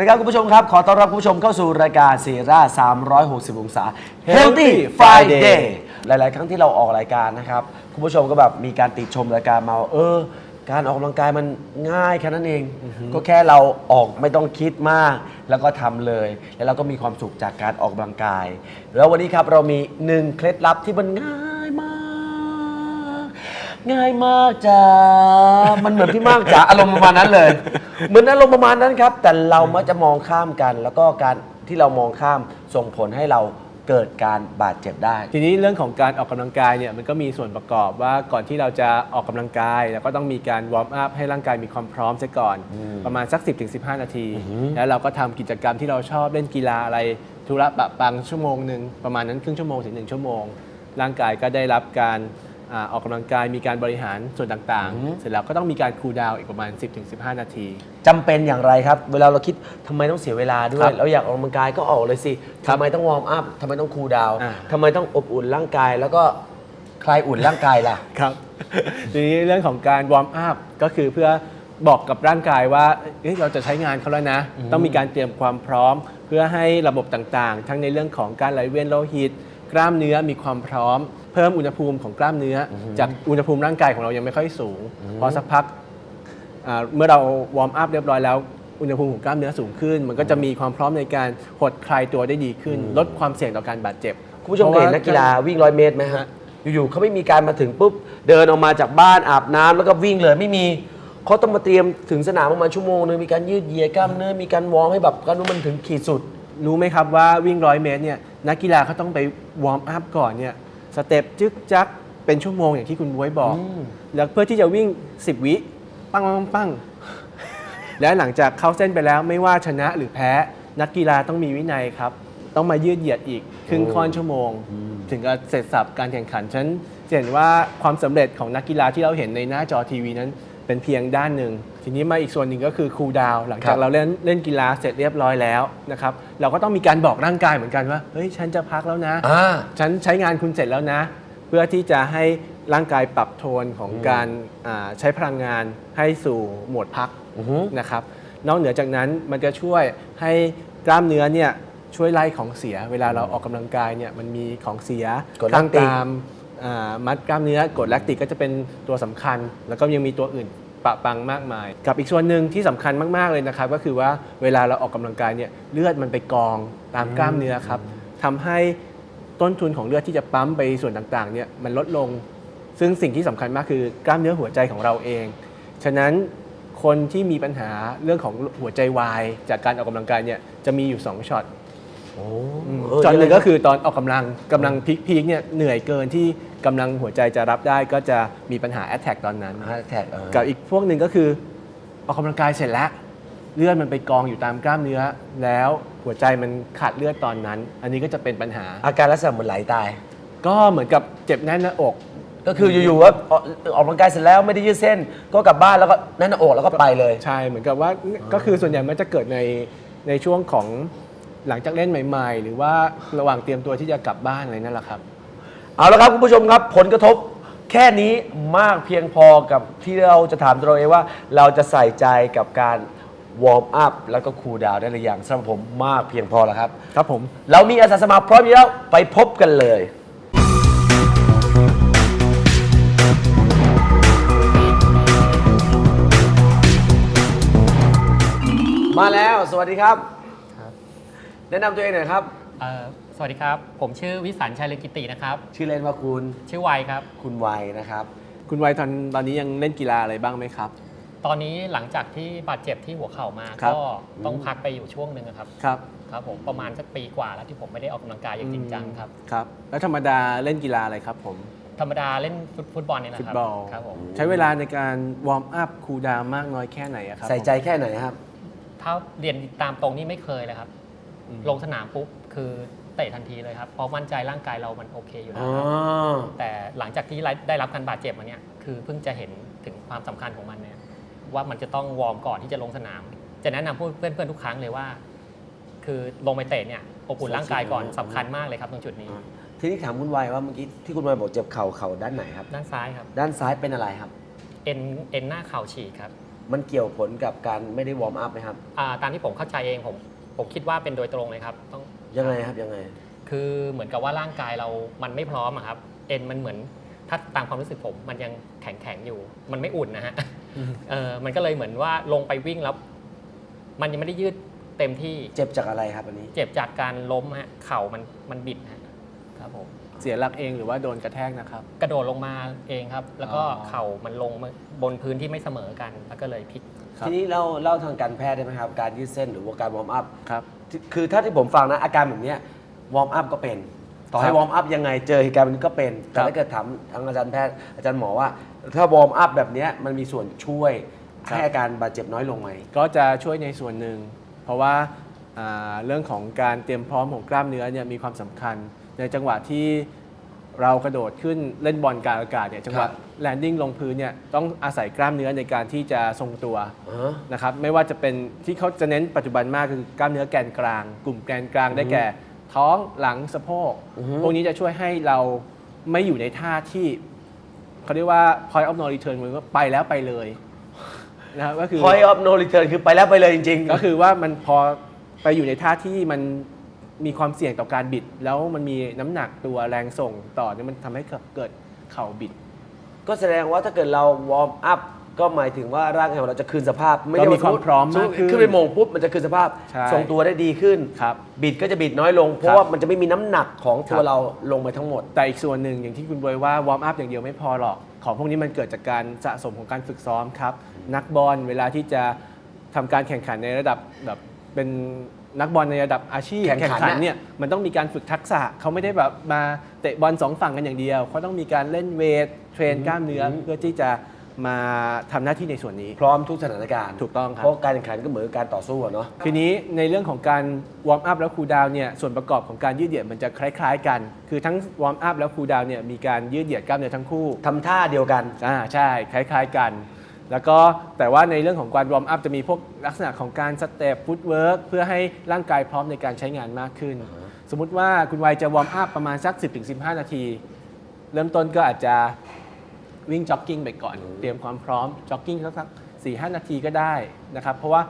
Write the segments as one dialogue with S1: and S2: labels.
S1: สวัสดีครับคุณผู้ชมครับ ขอต้อนรับคุณผู้ชมเข้าสู่รายการซีร่า360 องศา Healthy Friday หลาย ๆ ครั้งที่เราออกรายการนะครับ คุณผู้ชมก็แบบมีการติชมรายการมาว่าเออ การออกกำลังกายมันง่ายแค่นั้นเอง ก็แค่เราออกไม่ต้องคิดมาก แล้วก็ทำเลย แล้วเราก็มีความสุขจากการออกกำลังกาย แล้ววันนี้ครับเรามีหนึ่งเคล็ดลับที่มันง่ายมาก ง่ายมากจ้ามันเหมือนพี่มากจ้าอารมณ์ประมาณนั้นเลย เหมือนอารมณ์ประมาณนั้นครับ แต่เรามักจะมองข้ามกัน แล้วก็การที่เรามองข้ามส่งผลให้เราเกิดการบาดเจ็บได้
S2: ทีนี้เรื่องของการออกกำลังกายเนี่ยมันก็มีส่วนประกอบว่าก่อนที่เราจะออกกำลังกายเราก็ต้องมีการวอร์มอัพให้ร่างกายมีความพร้อมซะก่อน ประมาณสัก 10-15 นาที แล้วเราก็ทำกิจกรรมที่เราชอบเล่นกีฬาอะไรธุระปะปังชั่วโมงหนึ่งประมาณนั้นครึ่งชั่วโมงถึง1ชั่วโมง ร่างกายก็ได้รับการ อาออกกำลังกายมีการบริหารส่วนต่างๆ เสร็จแล้วก็ต้องมีการคูลดาวน์อีกประมาณ 10-15 นาที
S1: จำเป็นอย่างไรครับ เวลาเราคิดทำไมต้องเสียเวลาด้ว
S2: ครั
S1: ย
S2: บ
S1: เราอยากออกกำลังกายก็ออกเลยสิ
S2: ครับ
S1: ทำไมต้องวอร์มอัพทำไมต้องคูลดาวน์
S2: อ่า
S1: ทำไมต้องอบอุ่นร่างกายแล้วก็คลายอุ่นร่างกายล่ะ
S2: ครับทีนี้เรื่องของการวอร์มอัพก็คือเพื่อบอกกับร่างกายว่าเอ้ยเราจะใช้งานเขาแล้วนะ ต้องมีการเตรียมความพร้อม เพื่อให้ระบบต่างๆ ทั้งในเรื่องของการไหลเวียนโลหิต กล้ามเนื้อมีความพร้อม เพิ่มอุณหภูมิของกล้ามเนื้ออจากอุณหภูมิร่างกายของเรายังไม่ค่อยสูง พอสักพักอ่าเมื่อเราวอร์มอัพเรียบร้อยแล้ว อุณหภูมิของกล้ามเนื้อสูงขึ้น มันก็จะมีความพร้อมในการหดคลายตัวได้ดีขึ้น ลดความเสี่ยงต่อการบาดเจ็บ
S1: คุณผู้ชมเคยเห็นนักกีฬาวิ่งร้อยเมตรไหมฮะ อยู่ๆเขาไม่มีการมาถึงปุ๊บ เดินออกมาจากบ้านอาบน้ำแล้วก็วิ่งเลยไม่มีเขาต้องมาเตรียมถึงสนามประมาณชั่วโมงนึงมีการยืดเหยียดกล้ามเนื้อมีการวอร์มให้แบบกล้ามเนื้อมันถึงขีดสุด
S2: รู้ไหมครับว่าวิ่งร้อยเมตรเนี่ยนักกีฬาเขาต้องไปวอร์มอัพก่อนเนี่ย สเต็ปจึกจักเป็นชั่วโมงอย่างที่คุณบ๊วยบอก
S1: อืม
S2: แล้วเพื่อที่จะวิ่ง 10 วิปังปังปังปังแล้วหลังจากเข้าเส้นไปแล้วไม่ว่าชนะหรือแพ้นักกีฬาต้องมีวินัยครับ ต้องมายืดเหยียดอีกครึ่งค่อนชั่วโมง ถึงจะเสร็จสับการแข่งขันฉันจะเห็นว่าความสำเร็จของนักกีฬาที่เราเห็นในหน้าจอทีวีนั้น เป็นเพียงด้านหนึ่ง ทีนี้มาอีกส่วนหนึ่งก็คือคูลดาวน์หลัง
S1: ครั
S2: จาก
S1: บ
S2: เราเล่นเล่นกีฬาเสร็จเรียบร้อยแล้วนะครับเราก็ต้องมีการบอกร่างกายเหมือนกันว่าเฮ้ยฉันจะพักแล้วนะ
S1: อ่า
S2: ฉันใช้งานคุณเสร็จแล้วนะ เพื่อที่จะให้ร่างกายปรับโทนของการอ่าใช้พลังงานให้สู่โหมดพัก
S1: อือฮึ
S2: นะครับนอกเหนือจากนั้นมันจะช่วยให้กล้ามเนื้อเนี่ยช่วยไล่ของเสีย เวลาเราออกกำลังกายเนี่ยมันมีของเสีย
S1: กดแล
S2: ข้า
S1: ค
S2: ง
S1: ติก
S2: ตามอ่ามัดกล้ามเนื้อกดแลคติกก็จะเป็นตัวสำคัญ แล้วก็ยังมีตัวอื่น ปะปังมากมาย กับอีกส่วนหนึ่งที่สำคัญมาก ๆ เลยนะครับ ก็คือว่าเวลาเราออกกำลังกายเนี่ยเลือดมันไปกองตามกล้ามเนื้อครับทำให้ต้นทุนของเลือดที่จะปั๊มไปส่วนต่างๆเนี่ยมันลดลง ซึ่งสิ่งที่สำคัญมากคือกล้ามเนื้อหัวใจของเราเอง ฉะนั้นคนที่มีปัญหาเรื่องของหัวใจวาย จากการออกกำลังกายเนี่ยจะมีอยู่ 2ช็อต
S1: โอ้
S2: ช็อตหนึ่งก็คือตอนออกกำลังกำลังพีคๆเนี่ยเหนื่อยเกินที่ กำลังหัวใจจะรับได้ก็จะมีปัญหาแอตแทกตอนนั้น
S1: ฮาแท็ก
S2: กับอีกพวกหนึ่งก็คือออกกำลังกายเสร็จแล้ว เลือดมันไปกองอยู่ตามกล้ามเนื้อ แล้วหัวใจมันขาดเลือดตอนนั้น อันนี้ก็จะเป็นปัญหา
S1: อาการลักษณะเหมือนไหลตาย
S2: ก็เหมือนกับเจ็บแน่นหน้าอก
S1: ก็คืออยู่ๆว่าออกออกกำลังกายเสร็จแล้วไม่ได้ยืดเส้น ก็กลับบ้านแล้วก็แน่นหน้าอกแล้วก็ไปเลย
S2: ใช่เหมือนกับว่าก็คือส่วนใหญ่มันจะเกิดในในช่วงของหลังจากเล่นใหม่ ๆ หรือว่าระหว่างเตรียมตัวที่จะกลับบ้านอะไรนั่นแหละครับ
S1: เอาละครับคุณผู้ชมครับผลกระทบแค่นี้มากเพียงพอกับที่เราจะถามตัวเราเองว่า เราจะใส่ใจกับการวอร์มอัพแล้วก็คูลดาวน์ได้หรือยังสำหรับผมมากเพียงพอแล้วครับ
S2: ครับผม
S1: เรามีอาสาสมัครพร้อมอยู่แล้วไปพบกันเลย มาแล้วสวัสดีครับ
S3: ครับ
S1: แนะนำตัวเองหน่อยครับ
S3: เอ่อส วัสดีครับ ผมชื่อวิสันชัยเลกิตินะครับ
S1: ชื่อเล่นว่าคุณ
S3: ชื่อวัยครับ
S1: คุณวัยนะครับ
S2: คุณวัยตอนตอนนี้ยังเล่นกีฬาอะไรบ้างไหมครับ
S3: ตอนนี้หลังจากที่บาดเจ็บที่หัวเข่ามา
S2: ครับ
S3: ก็ต้องพักไปอยู่ช่วงหนึ่งอะครับ
S2: ครับ
S3: ครับผมประมาณสักปีกว่าแล้วที่ผมไม่ได้ออกกำลังกายอย่างจริงจังครับ
S2: ครับ แล้วธรรมดาเล่นกีฬาอะไรครับผม
S3: ธรรมดาเล่นฟุตฟุตบอลเนี่ยนะ
S2: ฟุ
S3: ค
S2: ต
S3: รับบ
S2: อล
S3: ครับผม
S2: ใช้เวลาในการวอร์มอัพคูลดาวน์มากน้อยแค่ไหนอะครับ
S1: ใส่ใจแค่ไหนครับ
S3: ถ้าเรียนตามตรงนี่ไม่เคยเลยครับ
S2: อืม
S3: ลงสนามปุ๊บคือ เตะทันทีเลยครับเพราะมั่นใจร่างกายเรามันโอเคอยู่แล้
S1: อ๋
S3: ว
S1: อ
S3: ครับแต่หลังจากที่ได้รับการบาดเจ็บมาเนี่ยคือเพิ่งจะเห็นถึงความสำคัญของมันเนี่ยว่ามันจะต้องวอร์มก่อนที่จะลงสนาม จะแนะนำพวกเพื่อนๆทุกครั้งเลยว่า คือลงไปเตะเนี่ยอบอุ่นร่างกายก่อนสำคัญมากเลยครับตรงจุดนี้
S1: ทีนี้ถามคุณวัยว่าเมื่อกี้ที่คุณวัยบอกเจ็บเข่าเข่าด้านไหนครับ
S3: ด้านซ้ายครับ
S1: ด้านซ้ายเป็นอะไรครับ
S3: เอ็นเอ็นหน้าเข่าฉีกครับ
S1: อมันเกี่ยวผลกับการไม่ได้วอร์มอัพไหมครับ
S3: อ่าตามที่ผมเข้าใจเองผมผมคิดว่าเป็นโดยตรงเลยครับ ต้อง
S1: ยังไงครับยังไง
S3: คือเหมือนกับว่าร่างกายเรามันไม่พร้อมอะครับ เอ็นมันเหมือนถ้าตามความรู้สึกผม มันยังแข็งแข็งๆอยู่ มันไม่อุ่นนะฮะเออมันก็เลยเหมือนว่าลงไปวิ่งแล้ว มันยังไม่ได้ยืดเต็มที่
S1: เจ็บจากอะไรครับอันนี้
S3: เจ็บจากการล้มฮะเข่ามันมันบิดฮะครับผม
S2: เสียหลักเองหรือว่าโดนกระแทกนะครับ
S3: กระโดดลงมาเองครับ แล้วก็
S2: อ๋อ
S3: เข่ามันลงมาบนพื้นที่ไม่เสมอกันแล้วก็เลยพลิก
S2: ครับ
S1: ทีนี้เราเล่าทางการแพทย์ได้ไหมครับ การยืดเส้นหรือว่าการวอร์มอัพ
S2: ครับ
S1: ที่ คือถ้าที่ผมฟังนะอาการแบบเนี้ยวอร์มอัพก็เป็น ต่อให้
S2: ครับ
S1: วอร์มอัพยังไงเจอเหตุการณ์แบบนี้ก็เป็น แต่
S2: ครับ
S1: ถ้าเกิดถามทางอาจารย์แพทย์อาจารย์หมอว่า ถ้าวอร์มอัพแบบเนี้ยมันมีส่วนช่วย
S2: ครับ
S1: ให้อาการบาดเจ็บน้อยลงไหม
S2: ก็จะช่วยในส่วนหนึ่ง เพราะว่าอ่าเรื่องของการเตรียมพร้อมของกล้ามเนื้อเนี่ยมีความสำคัญ ในจังหวะที่ เรากระโดดขึ้นเล่นบอลกลางอากาศเนี่ยจังหวะแลนดิ้งลงพื้นเนี่ยต้องอาศัยกล้ามเนื้อในการที่จะทรงตัว
S1: อ่า
S2: นะครับไม่ว่าจะเป็นที่เขาจะเน้นปัจจุบันมากคือกล้ามเนื้อแกนกลาง กลุ่มแกนกลางได้แก่ ท้องหลังสะโพก
S1: อือฮึ
S2: พวกนี้จะช่วยให้เราไม่อยู่ในท่าที่เขาเรียกว่า point of no return เหมือนว่าไปแล้วไปเลยนะครับก็คือ
S1: point of no return คือไปแล้วไปเลยจริง ๆ
S2: ก็คือว่ามันพอไปอยู่ในท่าที่มัน มีความเสี่ยงต่อการบิด แล้วมันมีน้ำหนักตัวแรงส่งต่อเนี่ยมันทำให้เกิดเข่าบิด
S1: ก็แสดงว่าถ้าเกิดเราวอร์มอัพก็หมายถึงว่าร่างกายของเราจะคืนสภาพไม่ได้
S2: ก็มีความพร้อมมากขึ้น
S1: ขึ้นไปโมงปุ๊บมันจะคืนสภาพ
S2: ใช่
S1: ทรงตัวได้ดีขึ้น
S2: ครับ
S1: บิดก็จะบิดน้อยลง เพ
S2: ครั
S1: ราะ
S2: บ
S1: ว่ามันจะไม่มีน้ำหนักของตั
S2: ควรับ
S1: เราลงไปทั้งหมด
S2: แต่อีกส่วนหนึ่งอย่างที่คุณบวยว่าวอร์มอัพอย่างเดียวไม่พอหรอก ของพวกนี้มันเกิดจากการสะสมของการฝึกซ้อมครับ นักบอลเวลาที่จะทำการแข่งขันในระดับแบบเป็น นักบอลในระดับอาชีพ
S1: แข่งขันน่ะ
S2: เนี่ยมันต้องมีการฝึกทักษะเขาไม่ได้แบบมาเตะบอลสองฝั่งกันอย่างเดียวเขาต้องมีการเล่นเวทเทรนกล้ามเนื้อเพื่อที่จะมาทำหน้าที่ในส่วนนี้
S1: พร้อมทุกสถานการณ์
S2: ถูกต้องครับ
S1: เพราะการแข่งขันก็เหมือนกับการต่อสู้อะเนาะ
S2: ทีนี้ในเรื่องของการวอร์มอัพแล้วคูลดาวน์เนี่ยส่วนประกอบของการยืดเหยียดมันจะคล้าย ๆ กัน คือทั้งวอร์มอัพแล้วคูลดาวน์เนี่ยมีการยืดเหยียดกล้ามเนื้อทั้งคู่
S1: ทำท่าเดียวกัน
S2: อ่าใช่ คล้าย ๆ กัน แล้วก็แต่ว่าในเรื่องของการวอร์มอัพจะมีพวกลักษณะของการสเต็ปฟุตเวิร์กเพื่อให้ร่างกายพร้อมในการใช้งานมากขึ้น สมมุติว่าคุณวัยจะวอร์มอัพประมาณสัก 10-15 นาที เริ่มต้นก็อาจจะวิ่งจ็อกกิ้งไปก่อน เตรียมความพร้อมจ็อกกิ้งสักสี่ห้านาทีก็ได้นะครับ เพราะว่า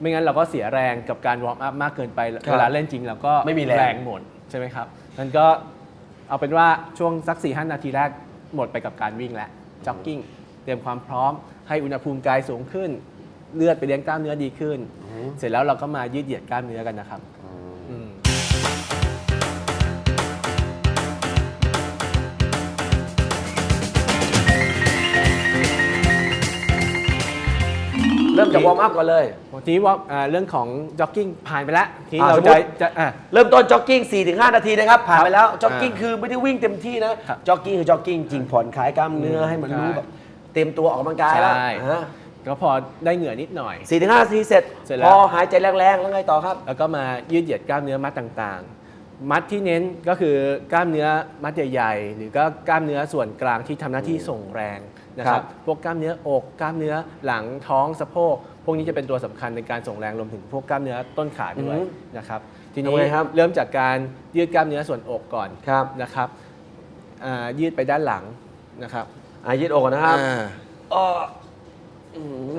S2: ไม่งั้นเราก็เสียแรงกับการวอร์มอัพมากเกินไป
S1: ครับ
S2: เวลาเล่นจริงเราก็
S1: ไม่มีแรง
S2: หมดใช่ไหมครับนั่นก็เอาเป็นว่าช่วงสัก4ี่ห้านาทีแรกหมดไปกับการวิ่งแล้วจ็อกกิ้งเต รียมความพร้อม ให้อุณหภูมิกายสูงขึ้น เลือดไปเลี้ยงกล้ามเนื้อดีขึ้น เสร็จแล้วเราก็มายืดเหยียดกล้ามเนื้อกันนะครับอืม
S1: เริ่มจากวอร์มอัพก่อนเลย
S2: ทีนี้ว่าอ่าเรื่องของจ็อกกิ้งผ่านไปแล้วทีนี้
S1: อ่า
S2: เรา
S1: สมมุ
S2: จะ
S1: ติ
S2: จะอะ
S1: เริ่มต้นจ็อกกิ้ง 4-5 นาทีนะครับผ่านไปแล้ว
S2: ครับ
S1: จ็อกกิ้ง
S2: อ่า
S1: คือไม่ได้วิ่งเต็มที่นะครับจ็อกกิ้งคือจ็อกกิ้งจริงผ่อนคลายกล้ามเนื้อ
S2: อืม
S1: ให้มัน
S2: ใช่
S1: รู้แบบ เต็มตัวออกกำลังกายแล้ว
S2: ใช่
S1: อ่า
S2: ก็พอได้เหงื่อนิดหน่อย
S1: สี่ถึงห้านาทีเสร็จ
S2: เสร็จแล้ว
S1: พอหายใจแรงๆ แล้วไงต่อครับ
S2: แล้วก็มายืดเหยียดกล้ามเนื้อมัดต่างๆ มัดที่เน้นก็คือกล้ามเนื้อมัดใหญ่ๆ หรือก็กล้ามเนื้อส่วนกลางที่ทำหน้าที่ส่งแรงนะค
S1: ครั
S2: รับ บ พวกกล้ามเนื้ออก กล้ามเนื้อหลังท้องสะโพก พวกนี้จะเป็นตัวสำคัญในการส่งแรงรวมถึงพวกกล้ามเนื้อต้นขาด้วย
S1: อือฮึ
S2: นะครับ ทีนี้
S1: ทำไงครับ
S2: เริ่มจากการยืดกล้ามเนื้อส่วนอกก่อน
S1: ครับ
S2: นะครับอ่ายืดไปด้านหลังนะครับ
S1: อะยืดอกนะครับ
S2: อ่า
S1: อ้อ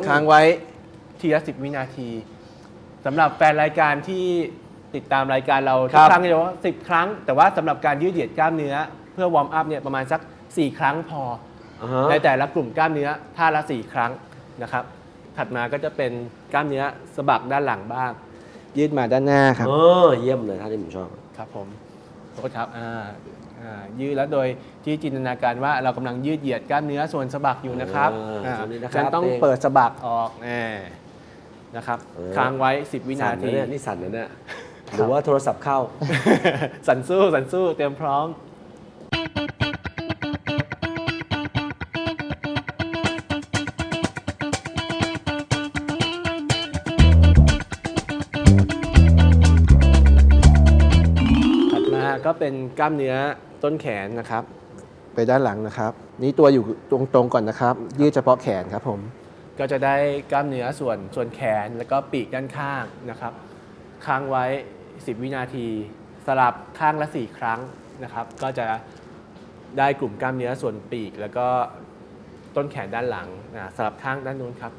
S2: ค้างไว้ ทีละสิบวินาทีสำหรับแฟนรายการที่ติดตามรายการเรา
S1: ค
S2: ทุ
S1: รั
S2: ก
S1: บ
S2: ครั้งจะบอกว่าสิบครั้ง แต่ว่าสำหรับการยืดเหยียดกล้ามเนื้อ เพื่อวอร์มอัพเนี่ยประมาณสัก 4 ครั้งพอ
S1: อ่าฮะ
S2: ในแต่ละกลุ่มกล้ามเนื้อท่าละ 4 ครั้งนะครับ ถัดมาก็จะเป็นกล้ามเนื้อสะบักด้านหลังบ้าง ยืดมาด้านหน้าครับ
S1: เออเยี่ยมเลยท่านที่ผมชอบ
S2: ครับผมโทษครับอ่า อ่ายืดแล้วโดยที่จินตนาการว่าเรากำลังยืดเหยียดกล้ามเนื้อส่วนสะบักอยู่นะครับ
S1: เออ
S2: อ่า
S1: ส่วนนี้นะครับ
S2: ฉันต้อง
S1: นี่
S2: เปิดสะบักออกแน่นะครับ
S1: เออ
S2: ค้างไว้ 10 วินา
S1: สั่น
S2: ที
S1: นะเนี่ยนี่สั่นนะเนี่ยหรือว่าโทรศัพท์เข้า
S2: สันสู้สันสู้เตรียมพร้อม เป็นกล้ามเนื้อต้นแขนนะครับ ไปด้านหลังนะครับ นี่ตัวอยู่ตรงๆก่อนนะครับ ยืดเฉพาะแขนครับผม ก็จะได้กล้ามเนื้อส่วนส่วนแขนแล้วก็ปีกด้านข้างนะครับ ค้างไว้ 10 วินาที สลับข้างละ 4 ครั้งนะครับ ก็จะได้กลุ่มกล้ามเนื้อส่วนปีก แล้วก็ต้นแขนด้านหลังอ่าสลับข้างด้านนู้นครับ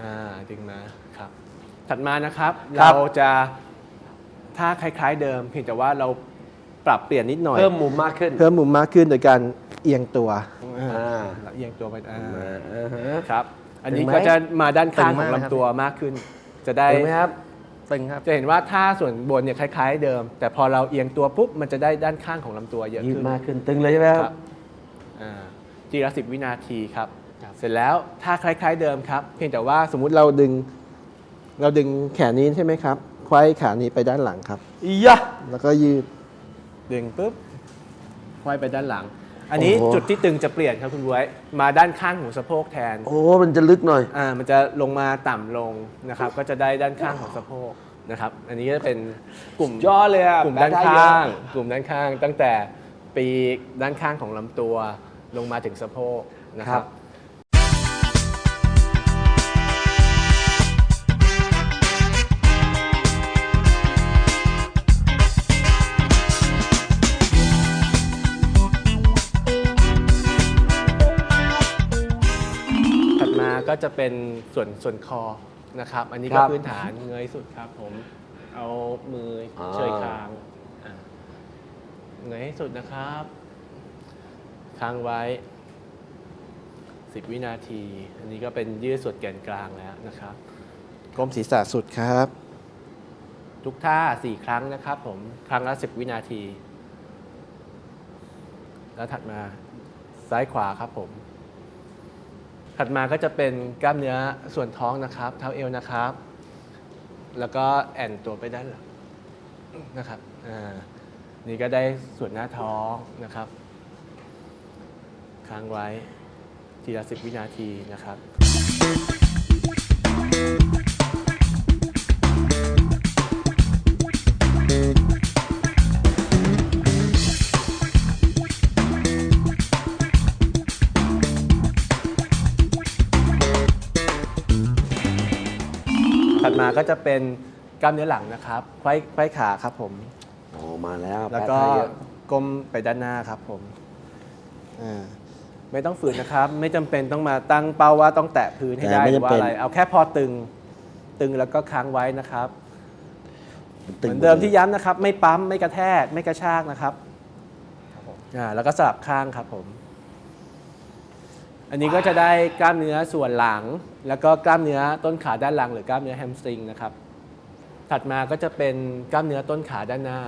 S2: อ่าดึงมาครับ ถัดมานะครับ
S1: ครั
S2: เรา
S1: บ
S2: จะท่าคล้ายๆเดิม เพียงแต่ว่าเรา ปรับเปลี่ยนนิดหน่อย
S1: เพิ่มมุมมากขึ้น
S2: เพิ่มมุมมากขึ้นโดยการเอียงตัว
S1: อ่า
S2: เอียงตัวไปอ่า
S1: อ่าฮะ
S2: ครับ อันนี้
S1: ถึงไหม
S2: ก็จะมาด้านข้าง
S3: ตึง
S2: ข
S3: มา
S2: อกง
S3: เลยครับ
S2: ลำตัวมากขึ้น จะได้
S1: เห็นไหมครับ
S3: ตึงครับ
S2: จะเห็นว่าท่าส่วนบนเนี่ยคล้ายๆ เดิม แต่พอเราเอียงตัวปุ๊บมันจะได้ด้านข้างของลำตัวเยอะ
S1: ยืด
S2: ขึ้น
S1: มากขึ้น ตึงเลยใช่ไหมค
S2: ค
S1: รั
S2: รับ บอ่าทีละสิบวินาทีครับ
S3: ครับ
S2: เสร็จแล้วท่าคล้ายๆเดิมครับ เพียงแต่ว่าสมมุติเราดึง เราดึงแขนนี้ใช่ไหมครับไขว้ขานี้ไปด้านหลังครับ
S1: อียะ
S2: แล้วก็ยืด ดึงปุ๊บไขว้ไปด้านหลัง อันนี้
S1: โอ้โห
S2: จุดที่ตึงจะเปลี่ยนครับคุณบวยมาด้านข้างของสะโพกแทน
S1: โอ้ มันจะลึกหน่อย
S2: อ่ามันจะลงมาต่ำลงนะครับ ก็จะได้ด้านข้างของสะโพกนะครับ อันนี้ก็จะเป็นกลุ่ม
S1: ยอดเลยอะ
S2: กลุ่มด้านข้าง กลุ่มด้านข้างตั้งแต่ปีกด้านข้างของลำตัวลงมาถึงสะโพกนะ
S1: ค
S2: ค
S1: รั
S2: รับ บ จะเป็นส่วนส่วนคอนะครับ อันนี้
S1: ค
S2: ก็
S1: รับ
S2: พื้นฐานเงยสุดครับผมเอามืออาเชยคางอะเงยให้สุดนะครับค้างไว้ 10 วินาที อันนี้ก็เป็นยืดส่วนแกนกลางแล้วนะครับ ก้มศีรษะสุดครับ ทุกท่า 4 ครั้งนะครับผม ครั้งละ 10 วินาที แล้วถัดมาซ้ายขวาครับผม ถัดมาก็จะเป็นกล้ามเนื้อส่วนท้องนะครับ เท้าเอวนะครับ แล้วก็แอนตัวไปด้านหลังนะครับอ่านี่ก็ได้ส่วนหน้าท้องนะครับ ค้างไว้ทีละสิบวินาทีนะครับ ก็จะเป็นกล้ามเนื้อหลังนะครับไขว้ไขว้ขาครับผม
S1: โอ้มาแล้ว
S2: แล้วก็
S1: ปดไทยเยอะ
S2: ก้มไปด้านหน้าครับผมอ่าไม่ต้องฝืนนะครับ ไม่จำเป็นต้องมาตั้งเป้าว่าต้องแตะพื้นให้ได้หรือว่าอะไร เอาแค่พอตึง ตึงแล้วก็ค้างไว้นะครับ เหมือนเดิมที่ย้ำนะครับ ไม่ปั๊มไม่กระแทกไม่กระชากนะครับอ่าแล้วก็สลับข้างครับผม อันนี้ก็จะได้กล้ามเนื้อส่วนหลัง แล้วก็กล้ามเนื้อต้นขาด้านหลัง หรือกล้ามเนื้อแฮมสตริงนะครับถัดมาก็จะเป็นกล้ามเนื้อต้นขาด้านหน้า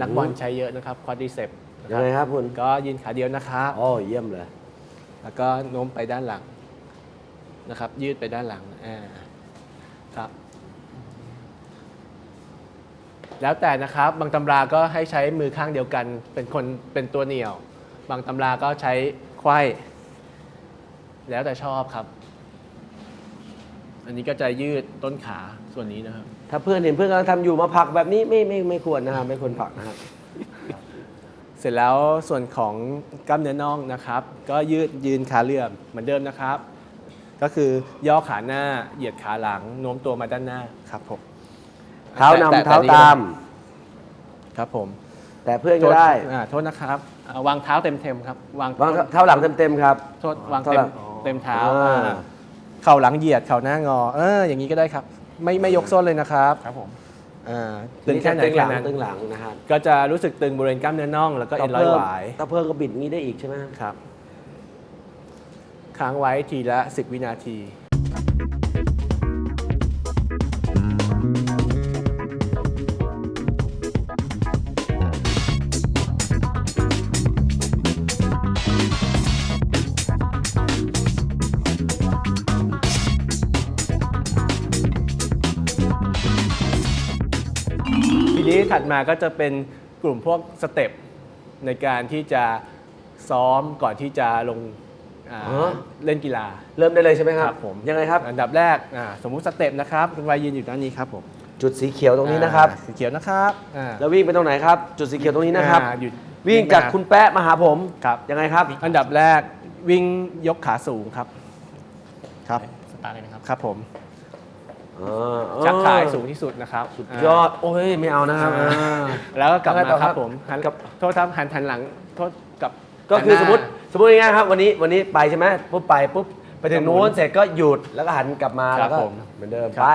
S2: นักบอลใช้เยอะนะครับควอดริเซป
S1: ยังไงครับคุณ
S2: ก็ยืนขาเดียวนะครับ
S1: โอ้เยี่ยมเลย
S2: แล้วก็โน้มไปด้านหลังนะครับ ยืดไปด้านหลังอ่าครับ แล้วแต่นะครับ บางตำราก็ให้ใช้มือข้างเดียวกัน เป็นคนเป็นตัวเหนี่ยว บางตำราก็ใช้ไขว้ แล้วแต่ชอบครับ อันนี้ก็จะยืดต้นขาส่วนนี้นะครับ
S1: ถ้าเพื่อนเห็นเพื่อนกำลังทำอยู่มาผลักแบบนี้ไม่ไม่ไม่ควรนะครับไม่ควรผลักนะครับ
S2: เสร็จแล้วส่วนของกล้ามเนื้อน่องนะครับ ก็ยืดยืนขาเหลื่อมเหมือนเดิมนะครับ ก็คือย่อขาหน้าเหยียดขาหลังโน้มตัวมาด้านหน้าครับผม
S1: เท้า
S2: แต่
S1: นำ
S2: แต่
S1: เท้า
S2: แต่
S1: ตาม
S2: ครับผม
S1: แต่เพื่อนก็ได้
S2: โทษอ่าโทษนะครับอ่าวางเท้าเต็มเต็มๆครับวาง
S1: วางเท้าหลังเต็มๆครับ
S2: โทษวาง
S1: เท้า
S2: เต็
S1: หลั
S2: ม
S1: งอ๋อ
S2: เต็มเท้า
S1: อ่า
S2: อ่าเข่าหลังเหยียดเข่าหน้างอ เอออย่างนี้ก็ได้ครับ ไม่ไม่ยกส้นเลยนะครับ
S3: ครับผม
S2: อ่าตึงแค่ไหน
S1: ตึงห
S2: แค่
S1: ลัง
S2: นั้น
S1: ตึงหลังนะครับ
S2: ก็จะรู้สึกตึงบริเวณกล้ามเนื้อน่องแล้วก็เอ็นร้อยหวาย
S1: ถ้าเพิ่มก็บิดงี้ได้อีกใช่ไหมครับ
S2: ครับ ค้างไว้ทีละ 10 วินาที นี้ถัดมาก็จะเป็นกลุ่มพวกสเต็ปในการที่จะซ้อมก่อนที่จะลงอ่า
S1: อ๋อ
S2: เล่นกีฬา
S1: เริ่มได้เลยใช่ไหมครับ
S2: ผม
S1: ยังไงครับ
S2: อันดับแรกอ่าสมมุติสเต็ปนะครับคุณวายยืนอยู่ด้านนี้ครับผม
S1: จุดสีเขียวตรงนี้นะครับ
S2: อ่าสีเขียวนะครับอ่า
S1: แล้ววิ่งไปตรงไหนครับ จุดสีเขียวตรงนี้นะครับ
S2: อ่าหยุด
S1: วิ่งจากคุณแป๊ะมาหาผม
S2: ครับ
S1: ยังไงครับ
S2: อันดับแรกวิ่งยกขาสูงครับ ครับ
S3: สตาร์ทเลยนะครับ
S2: ครับผม
S1: อ่า
S2: ชักขาให้สูงที่สุดนะครับ
S1: สุดยอด โอ้ย ไม่เอานะครับ
S2: อ่า
S1: อ่า
S2: แล้วก็กลับ
S1: แล้วไง
S2: มา
S1: ต่อ
S2: ค
S1: ครั
S2: รับบผมหันกับโทษครับหันหันหลังโทษกับ
S1: ก็คือ
S2: หันหน้า
S1: สมมติสมมติง่ายๆครับ วันนี้วันนี้ไปใช่ไหมปุ๊บไปปุ๊บไปถึงนู้นเสร็จก็หยุดแล้วก็หันกลับมา
S2: ครั
S1: แล้ว
S2: บ
S1: ก็
S2: ผม
S1: เหมือนเดิม
S2: ครับ
S1: ไป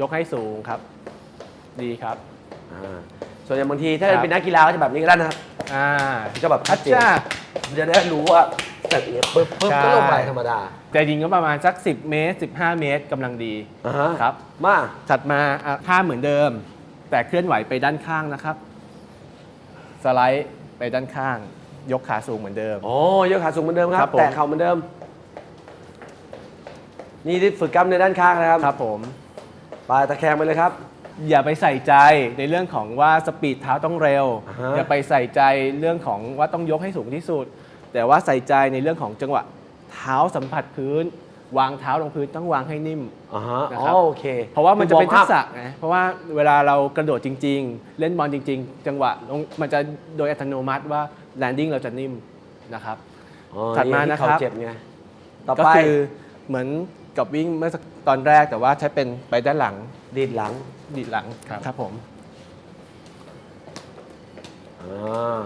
S2: ยกให้สูงครับ ดีครับ
S1: อ่าส่วนอย่างบางทีถ้า
S2: ครับ
S1: เป็นนักกีฬาก็จะแบบนี้ก็ได้นะครับ
S2: อ่า
S1: จะแบบชัดเจน
S2: จ้า
S1: จะได้รู้ว่า แบบนี้ปึ๊บปึ๊บ
S2: ใช่
S1: ก็ลงไปธรรมดา
S2: แต่จริงก็ประมาณสัก 10 เมตร 15 เมตรกำลังดี
S1: อ่าฮะ
S2: ครับ
S1: มา
S2: ถัดมาอะท่าเหมือนเดิม แต่เคลื่อนไหวไปด้านข้างนะครับ สไลด์ไปด้านข้าง ยกขาสูงเหมือนเดิม
S1: โอ้ยกขาสูงเหมือนเดิมค
S2: ค
S1: รั
S2: รั
S1: บบ
S2: ผม
S1: แตะเข่าเหมือนเดิม นี่ที่ฝึกกล้ามเนื้อด้านข้างนะครับ
S2: ครับผม
S1: ไปตะแคงไปเลยครับ
S2: อย่าไปใส่ใจในเรื่องของว่าสปีดเท้าต้องเร็ว
S1: อ่าฮะ
S2: อย่าไปใส่ใจเรื่องของว่าต้องยกให้สูงที่สุด แต่ว่าใส่ใจในเรื่องของจังหวะเท้าสัมผัสพื้น วางเท้าลงพื้นต้องวางให้นิ่ม
S1: อ่าฮะ
S2: นะ
S1: อ๋
S2: ครับ
S1: อโอเค
S2: เพราะว่ามันจะเป็น
S1: คือ
S2: ทั
S1: warm
S2: ก
S1: up
S2: ษะไงเพราะว่าเวลาเรากระโดดจริง ๆ เล่นบอลจริง ๆ จังหวะลงมันจะโดยอัตโนมัติว่าแลนดิ้งเราจะนิ่มนะครับ
S1: อ๋อ
S2: ถัดมา
S1: ที่
S2: นะครับ
S1: เข่เจ็บไงต่อ
S2: ก็
S1: ไป
S2: คือเหมือนกับวิ่งเมื่อสักตอนแรกแต่ว่าใช้เป็นไปด้านหลัง
S1: ดีดหลัง
S2: ดีดหลัง
S3: ครับ
S2: ครับผม
S1: อ่า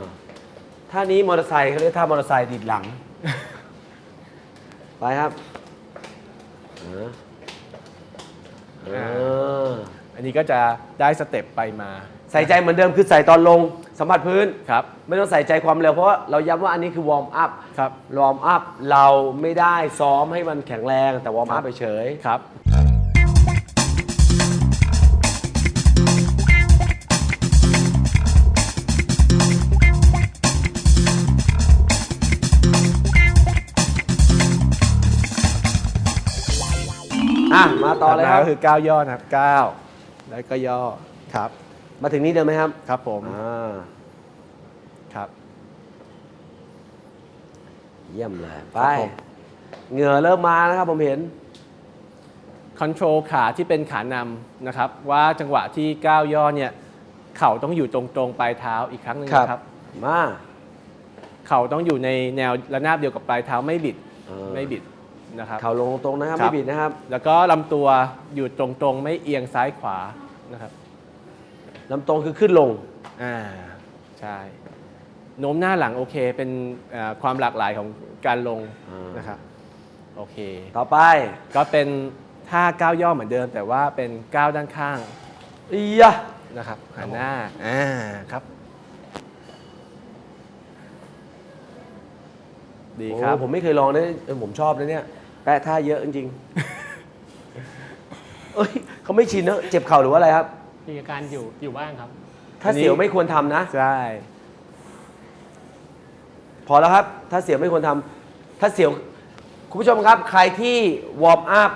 S1: ท่านี้มอเตอร์ไซค์เขาเรียกท่ามอเตอร์ไซค์ดีดหลัง ไปครับอ่าอ่า
S2: อันนี้ก็จะได้สเต็ปไปมา
S1: ใส่ใจเหมือนเดิมคือใส่ตอนลงสัมผัสพื้น
S2: ครับ
S1: ไม่ต้องใส่ใจความเร็วเพราะว่าเราย้ำว่าอันนี้คือวอร์มอัพ
S2: ครับ
S1: วอร์มอัพเราไม่ได้ซ้อมให้มันแข็งแรงแต่วอร์มอัพเฉย
S2: ครับ
S1: ต่อเลยครับ
S2: ถัดมาก็คือก้าวย่อนะครับก้าวแล้วก็ย่อครับ
S1: มาถึงนี้เดิมไหมครับ
S2: ครับผม
S1: อ่า
S2: ครับ
S1: เยี่ยมเลย ไป
S2: ครับผม
S1: เหงื่อเริ่มมานะครับผมเห็น
S2: คอนโทรลขาที่เป็นขานำนะครับ ว่าจังหวะที่ก้าวย่อเนี่ย เข่าต้องอยู่ตรงๆปลายเท้าอีกครั้งหนึ่ง
S1: ครับ
S2: นะครับ
S1: มา
S2: เข่าต้องอยู่ในแนวระนาบเดียวกับปลายเท้าไม่บิด
S1: เออ
S2: ไม่บิด นะครับ
S1: เข่าลงตรงนะครับ
S2: ครั
S1: ไม่
S2: บ
S1: บิดนะครับ
S2: แล้วก็ลำตัวอยู่ตรงๆ ไม่เอียงซ้ายขวานะครับ
S1: ลำตรงคือขึ้นลง
S2: อ่า ใช่โน้มหน้าหลังโอเค เป็นเอ่อความหลากหลายของการลง
S1: อ่าน
S2: นะครับ โอเค
S1: ต่อไป
S2: ก็เป็นท่าก้าวย่อเหมือนเดิม แต่ว่าเป็นก้าวด้านข้าง
S1: อียะ
S2: นะครับหันหน้า อ่า ครับ ดีครับ
S1: โอ้ผมไม่เคยลองนะเออผมชอบนะเนี่ย แปะท่าเยอะจริงๆเอ้ยเขาไม่ชินนะเจ็บเข่าหรือว่าอะไรครับ
S3: มีอาการอยู่อยู่บ้างครับ
S1: ถ้าเสียวไม่ควรทำนะ
S2: ใช่
S1: พอแล้วครับ ถ้าเสียวไม่ควรทำถ้าเสียว คุณผู้ชมครับ ใครที่วอร์มอัพ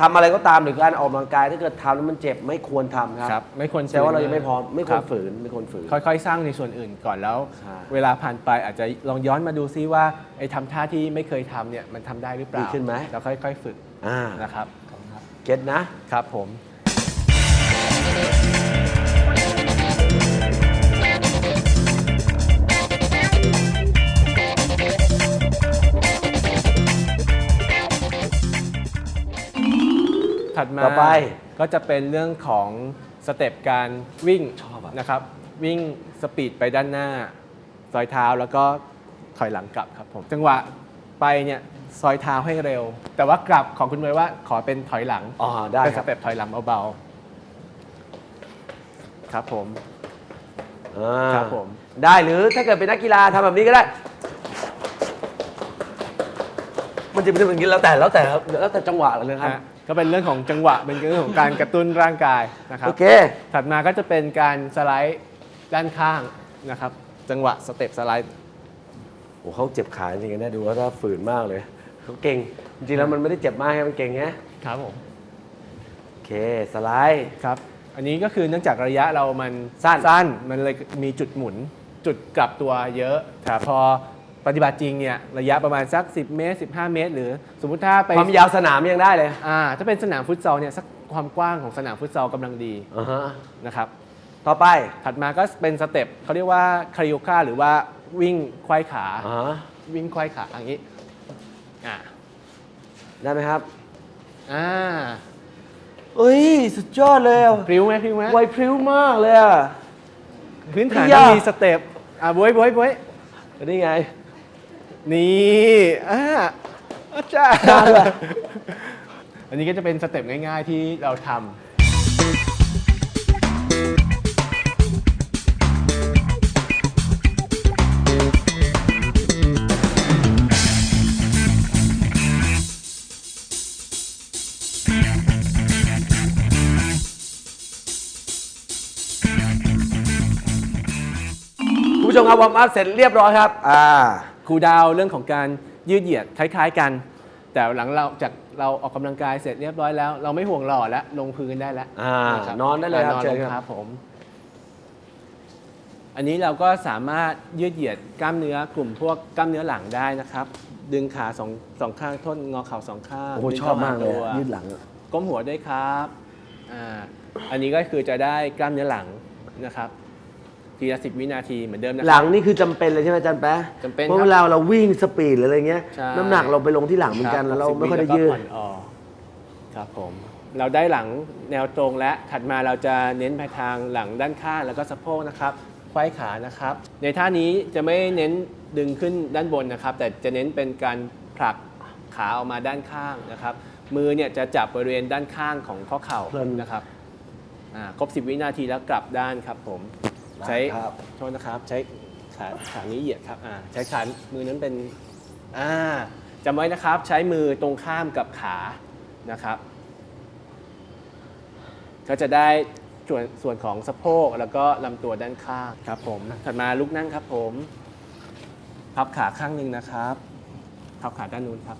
S1: ทำอะไรก็ตามหรือการออกกำลังกายถ้าเกิดทำแล้วมันเจ็บไม่ควรทำค
S2: ครั
S1: รับ
S2: ไม่ควร
S1: แสดงว่าเรายังไม่พร้อมไม่ควร
S2: บ
S1: ฝืนไม่ควรฝืน
S2: ค่อยๆ สร้างในส่วนอื่นก่อนแล้ว
S1: ใช่
S2: เวลาผ่านไปอาจจะลองย้อนมาดูซิว่าไอ้ทำท่าที่ไม่เคยทำเนี่ยมันทำได้หรือเปล่า
S1: ดีขึ้นไหม
S2: แล้วค่อยๆ ฝึก
S1: อ่า
S2: นะครับ
S1: เก็ตนะ
S2: ครับผม ถัดมา
S1: ต่อไป
S2: ก็จะเป็นเรื่องของสเต็ปการวิ่ง
S1: ชอบอะ
S2: นะครับ วิ่งสปีดไปด้านหน้า ซอยเท้าแล้วก็ถอยหลังกลับครับผมจังหวะไปเนี่ยซอยเท้าให้เร็ว แต่ว่ากลับของคุณเมย์ว่าขอเป็นถอยหลัง
S1: อ๋อได้
S2: เป็น
S1: ค
S2: ส
S1: รับ
S2: เต็ปถอยหลังเบาๆครับผม
S1: อ่า
S2: ครับผม
S1: ได้หรือถ้าเกิดเป็นนักกีฬาทำแบบนี้ก็ได้ มันจะเป็นอย่างนี้แล้วแต่แล้วแต่แล้วแต่จังหวะเลยครับ
S2: ฮะ ก็เป็นเรื่องของจังหวะ เป็นเรื่องของการกระตุ้นร่างกายนะครับ
S1: โอเค
S2: ถัดมาก็จะเป็นการสไลด์ด้านข้างนะครับ จังหวะสเต็ปสไลด์
S1: โอ้เขาเจ็บขาจริงๆนะดูว่าถ้าฝืนมากเลย เขาเก่ง จริงๆแล้วมันไม่ได้เจ็บมากแค่มันเก่งแฮะ
S3: ครับผม
S1: โอเค สไลด์
S2: ครับ อันนี้ก็คือเนื่องจากระยะเรามัน
S1: สั้น
S2: สั้นมันเลยมีจุดหมุน จุดกลับตัวเยอะแต่พอ ปฏิบัติจริงเนี่ยระยะประมาณสัก 10 เมตร 15 เมตร หรือสมมุติถ้าไป
S1: ความยาวสนามยังได้เลย
S2: อ่าถ้าเป็นสนามฟุตซอลเนี่ยสักความกว้างของสนามฟุตซอลกำลังดี
S1: อ่าฮะ
S2: นะครับ
S1: ต่อไป
S2: ถัดมาก็เป็นสเต็ปเขาเรียกว่าคาริโอคาหรือว่าวิ่งควายขา
S1: อ่าฮะ
S2: วิ่งควายขาอย่างนี้อ่า
S1: ได้ไหมครับ
S2: อ่า
S1: เอ้ยสุดยอดเลยอะ
S2: พริ้วไหมพริ้วไหม
S1: ไวพริ้วมากเลยอะ
S2: พื้นฐาน
S1: ยาก
S2: ต้องมีสเต็ปอ่าบวยบวยบวย
S1: นี่ไง
S2: นี่อ่าอาจารย์อันนี้ก็จะเป็นสเต็ปง่าย ๆ ที่เราทำ
S1: ผู้ชมครับวอร์มอัพเสร็จเรียบร้อยครับ อ่า
S2: ครูลดาวน์เรื่องของการยืดเหยียดคล้าย ๆ กัน แต่หลังเราจากเราออกกำลังกายเสร็จเรียบร้อยแล้ว เราไม่ห่วงหล่อแล้วลงพื้นได้แล้ว
S1: อ่าะนอนได้เลยครับ
S2: นอน
S1: เชิ
S2: ล
S1: ญ
S2: ง
S1: ครับ
S2: ครับผม อันนี้เราก็สามารถยืดเหยียดกล้ามเนื้อกลุ่มพวกกล้ามเนื้อหลังได้นะครับ ดึงขาสองสองข้างท้นงอเข่าสองข้าง
S1: โอ้โห
S2: ดึง
S1: ชอบมากเลย
S2: ข้
S1: อะ
S2: ห
S1: ยืดหลังอะ
S2: ก้มหัวด้วยครับ อ่า อันนี้ก็คือจะได้กล้ามเนื้อหลังนะครับ ทีละสิบวินาทีเหมือนเดิมนะค
S1: ห
S2: รั
S1: ลั
S2: บ
S1: งนี่คือจำเป็นเลยใช่ไหมอาจารย์แป๊ะ
S2: จำเป็น
S1: เพราะ
S2: ครับ
S1: เวลาเราวิ่งสปีดหรืออะไรเงี้ย
S2: ใช่
S1: น้ำหนักเราไปลงที่หลังเหมือนกันแล้วเราไม่ค่อยได้ยืด
S2: แล้วก็ผ่อนออกครับผม เราได้หลังแนวตรงและถัดมาเราจะเน้นไปทางหลังด้านข้างแล้วก็สะโพกนะครับไขว้ขานะครับ ในท่านี้จะไม่เน้นดึงขึ้นด้านบนนะครับ แต่จะเน้นเป็นการผลักขาออกมาด้านข้างนะครับ มือเนี่ยจะจับบริเวณด้านข้างของข้อเข่า
S1: เพลิน
S2: นะครับอ่าครบ 10 วินาทีแล้วกลับด้านครับผม
S1: ได้
S2: ใช้
S1: ครับ
S2: โทษนะครับ ใช้ขาขานี้เหยียดครับอ่าใช้ขามือนั้นเป็นอ่าจำไว้นะครับ ใช้มือตรงข้ามกับขานะครับ ก็จะได้ส่วนส่วนของสะโพกแล้วก็ลำตัวด้านข้างครับ ผมถัดมาลุกนั่งครับ ผมพับขาข้างหนึ่งนะครับพับขาด้านนู้นครับ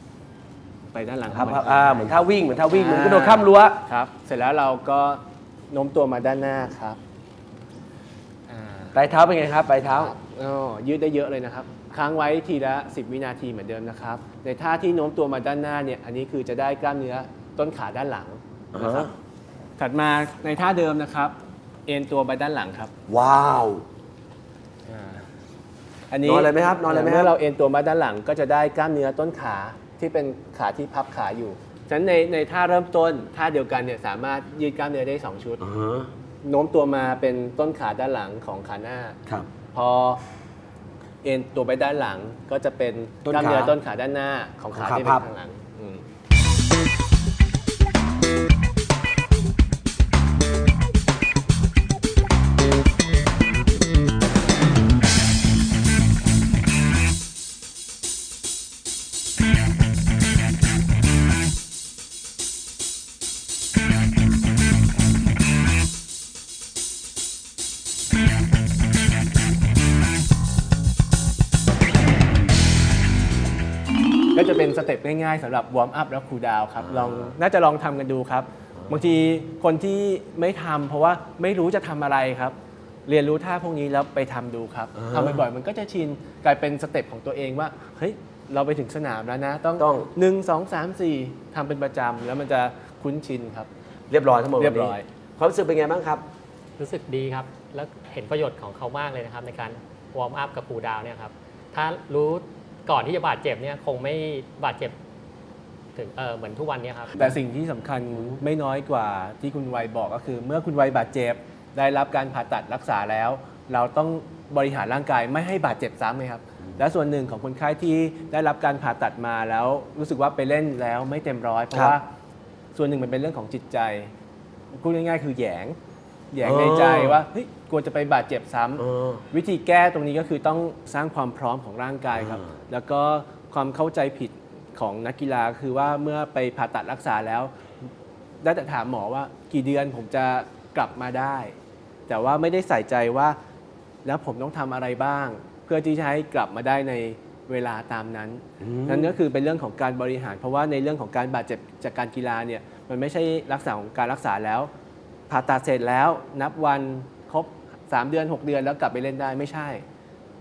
S2: ไปด้านหลัง
S1: ครับ
S2: ข้ามา
S1: อ่าเหมือนท่าวิ่งเหมือนท่าวิ่งเหมือนกระโดดข้ามรั้ว
S2: ครับ เสร็จแล้วเราก็โน้มตัวมาด้านหน้าครับอ่า
S1: ปลายเท้าเป็นไงครับปลายเท้า
S2: อ๋อยืดได้เยอะเลยนะครับ ค้างไว้ทีละ 10 วินาทีเหมือนเดิมนะครับ ในท่าที่โน้มตัวมาด้านหน้าเนี่ย อันนี้คือจะได้กล้ามเนื้อต้นขาด้านหลังนะครับ
S1: อ่า
S2: ถัดมาในท่าเดิมนะครับ เอ็นตัวไปด้านหลังครับ
S1: ว้าว
S2: อันนี้
S1: นอนเลยไหมครับนอนเลยไหมครับ
S2: เมื่อเราเอ็นตัวมาด้านหลังก็จะได้กล้ามเนื้อต้นขาที่เป็นขาที่พับขาอยู่ ฉะนั้นในในท่าเริ่มต้นท่าเดียวกันเนี่ยสามารถยืดกล้ามเนื้อได้สองชุด
S1: อ่าฮะ
S2: โน้มตัวมาเป็นต้นขาด้านหลังของขาหน้า
S1: ครับ
S2: พอเอ็นตัวไปด้านหลังก็จะเป็น
S1: ต้น
S2: กล้ามเนื้อ
S1: ขา
S2: ต้นขาด้านหน้าของขา
S1: ของขา
S2: ที่เป็
S1: พั
S2: น
S1: บ
S2: ข้างหลังอืม ก็จะเป็นสเต็ปง่ายๆสำหรับวอร์มอัพแล้วคูลดาวน์ครับลองน่าจะลองทำกันดูครับ บางทีคนที่ไม่ทำเพราะว่าไม่รู้จะทำอะไรครับ เรียนรู้ท่าพวกนี้แล้วไปทำดูครับ
S1: อ่า
S2: ทำบ่อยๆมันก็จะชินกลายเป็นสเต็ปของตัวเองว่าเฮ้ยเราไปถึงสนามแล้วนะ ต้อง
S1: ต้อง
S2: หนึ่งสองสามสี่ทำเป็นประจำแล้วมันจะคุ้นชินครับ
S1: เรียบร้อยทั้งหมดวันนี้
S2: เรียบร้อย
S1: ความรู้สึกเป็นไงบ้างครับ
S3: รู้สึกดีครับ แล้วเห็นประโยชน์ของเขามากเลยนะครับ ในการวอร์มอัพกับคูลดาวน์เนี่ยครับ ถ้ารู้ ก่อนที่จะบาดเจ็บเนี่ยคงไม่บาดเจ็บถึงเออเหมือนทุกวันเนี้ครับ
S2: แต่สิ่งที่สำคัญไม่น้อยกว่าที่คุณวัยบอกก็คือ เมื่อคุณวัยบาดเจ็บ ได้รับการผ่าตัดรักษาแล้ว เราต้องบริหารร่างกายไม่ให้บาดเจ็บซ้ำไหมครับ และส่วนหนึ่งของคนไข้ที่ได้รับการผ่าตัดมาแล้วรู้สึกว่าไปเล่นแล้วไม่เต็มร้อยเพราะ
S1: ครับ
S2: ว่าส่วนหนึ่งมันเป็นเรื่องของจิตใจพูดง่ายๆคือแหยง แหยง
S1: อ๋อ
S2: ในใจว่าเฮ้ยกลัวจะไปบาดเจ็บซ้ำ
S1: เออ
S2: วิธีแก้ตรงนี้ก็คือต้องสร้างความพร้อมของร่างกายครับ
S1: อ่า
S2: แล้วก็ความเข้าใจผิดของนักกีฬาคือว่าเมื่อไปผ่าตัดรักษาแล้ว ได้แต่ถามหมอว่ากี่เดือนผมจะกลับมาได้ แต่ว่าไม่ได้ใส่ใจว่า แล้วผมต้องทำอะไรบ้าง เพื่อที่จะให้กลับมาได้ในเวลาตามนั้น
S1: อืม
S2: นั่นก็คือเป็นเรื่องของการบริหาร เพราะว่าในเรื่องของการบาดเจ็บจากการกีฬาเนี่ยมันไม่ใช่รักษาของการรักษาแล้ว ผ่าตัดเสร็จแล้วนับวันครบ 3 เดือน 6 เดือนแล้วกลับไปเล่นได้ไม่ใช่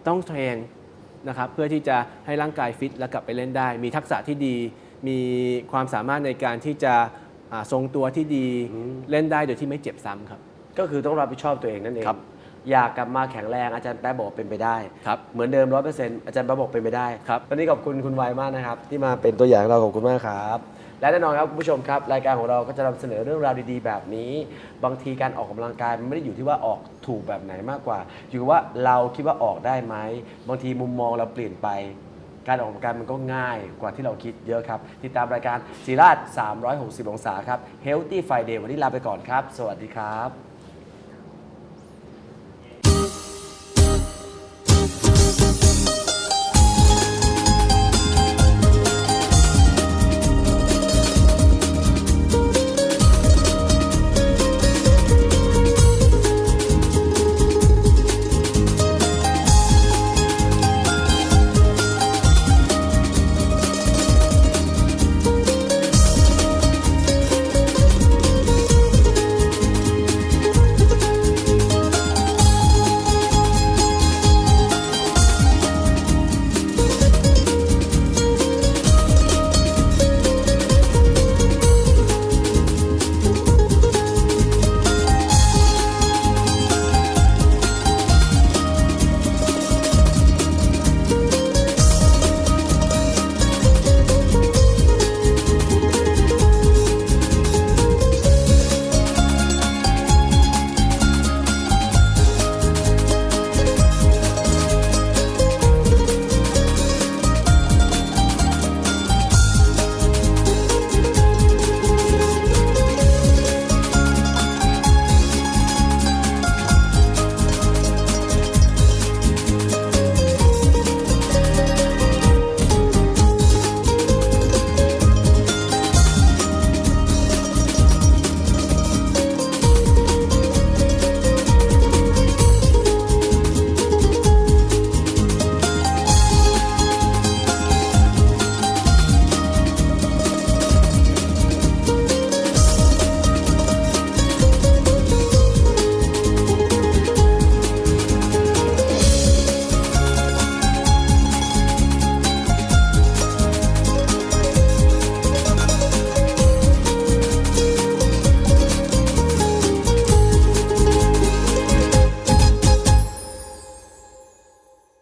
S2: ต้องเทรนนะครับเพื่อที่จะให้ร่างกายฟิตแล้วกลับไปเล่นได้ มีทักษะที่ดี มีความสามารถในการที่จะอ่าทรงตัวที่ดี
S1: อืม
S2: เล่นได้โดยที่ไม่เจ็บซ้ำครับ
S1: ก็คือต้องรับผิดชอบตัวเองนั่นเอง
S2: ครับ
S1: อยากกลับมาแข็งแรงอาจารย์แป๊ะบอกว่าเป็นไปได้
S2: ครับ
S1: เหมือนเดิมร้อยเปอร์เซ็นต์อาจารย์แป๊ะบอกเป็นไปได้
S2: ครับ
S1: วันนี้ขอบคุณคุณวายมากนะครับ ที่มาเป็นตัวอย่างให้เราขอบคุณมากครับ และแน่นอนครับคุณผู้ชมครับ รายการของเราก็จะนำเสนอเรื่องราวดีๆ แบบนี้ บางทีการออกกำลังกายมันไม่ได้อยู่ที่ว่าออกถูกแบบไหนมากกว่า อยู่ว่าเราคิดว่าออกได้ไหมบางทีมุมมองเราเปลี่ยนไป การออกกำลังกายมันก็ง่ายกว่าที่เราคิดเยอะครับ ติดตามรายการสีราช360 องศาครับ Healthy Friday วันนี้ลาไปก่อนครับ สวัสดีครับ